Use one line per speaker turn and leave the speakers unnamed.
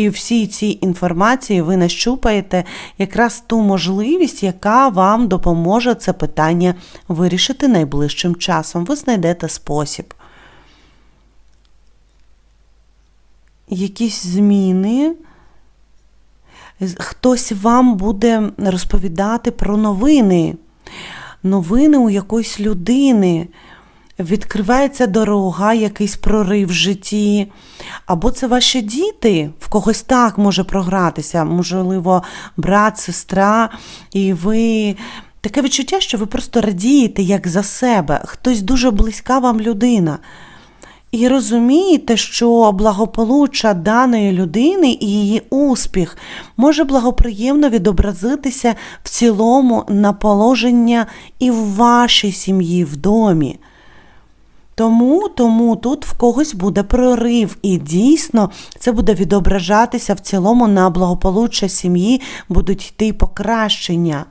І всі ці інформації ви нащупаєте якраз ту можливість, яка вам допоможе це питання вирішити найближчим часом. Ви знайдете спосіб. Якісь зміни. Хтось вам буде розповідати про новини, новини у якоїсь людини. Відкривається дорога, якийсь прорив в житті. Або це ваші діти, в когось так може програтися, можливо, брат, сестра, і ви. Таке відчуття, що ви просто радієте як за себе, хтось дуже близька вам людина. І розумієте, що благополуччя даної людини і її успіх може благоприємно відобразитися в цілому на положення і в вашій сім'ї в домі. Тому, тому тут в когось буде прорив, і дійсно це буде відображатися в цілому на благополуччя сім'ї, будуть йти покращення.